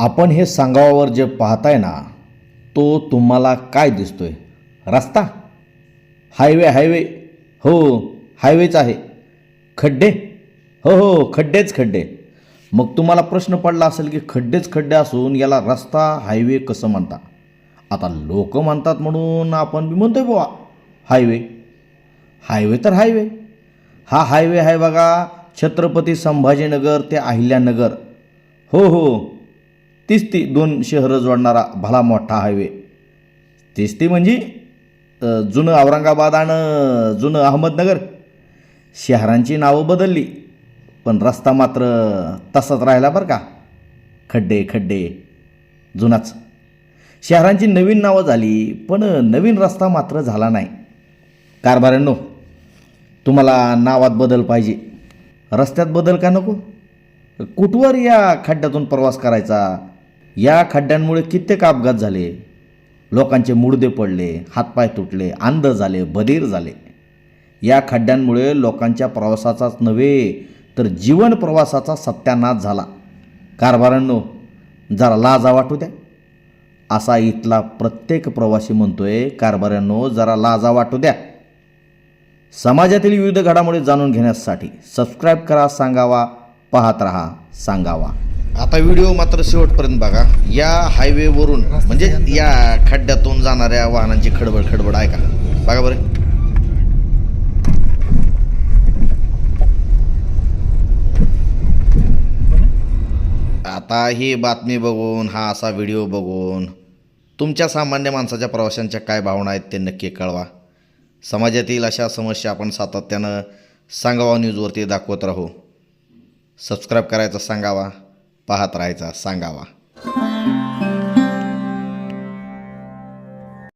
आपण हे सांगावावर जे पाहताय ना तो तुम्हाला काय दिसतोय? रस्ता? Highway highway? हो हायवेच आहे. खड्डे? हो हो खड्डेच खड्डे. मग तुम्हाला प्रश्न पडला असेल की खड्डेच खड्डे असून याला रस्ता हायवे कसं म्हणता? आता लोक म्हणतात म्हणून आपण बी म्हणतोय बुवा हायवे. हायवे तर हायवे. हा हायवे आहे बघा छत्रपती संभाजीनगर ते अहिल्यानगर. हो हो. तीच ती दोन शहरं जोडणारा भला मोठा हायवे तीच ती म्हणजे जुनं औरंगाबाद आणि जुनं अहमदनगर. शहरांची नावं बदलली पण रस्ता मात्र तसाच राहिला बरं का. खड्डे खड्डे जुनाच. शहरांची नवीन नावं झाली पण नवीन रस्ता मात्र झाला नाही. कारभाऱ्यांनो तुम्हाला नावात बदल पाहिजे. रस्त्यात बदल का नको? कुठवर या खड्ड्यातून प्रवास करायचा? या खड्ड्यांमुळे कित्येक अपघात झाले. लोकांचे मुडदे पडले हातपाय तुटले अंध झाले बधीर झाले. या खड्ड्यांमुळे लोकांच्या प्रवासाचाच नव्हे तर जीवन प्रवासाचा सत्यानाश झाला. कारभारांनो जरा लाजा वाटू द्या. असा इथला प्रत्येक प्रवासी म्हणतोय कारभाऱ्यांनो जरा लाजा वाटू द्या. समाजातील विविध घडामोडी जाणून घेण्यासाठी सबस्क्राईब करा सांगावा पाहत रहा सांगावा. आता व्हिडिओ मात्र शेवटपर्यंत बघा. या हायवेवरून म्हणजे या खड्ड्यातून जाणाऱ्या वाहनांची खडबड खडबड आहे का बघा बरं. आता ही बातमी बघून हा असा व्हिडिओ बघून तुमच्या सामान्य माणसाच्या प्रवाशांच्या काय भावना आहेत ते नक्की कळवा. समाजातील अशा समस्या आपण सातत्यानं सांगावा न्यूजवरती दाखवत राहू. सबस्क्राईब करायचं सांगावा. पाहत राहायचा सांगावा.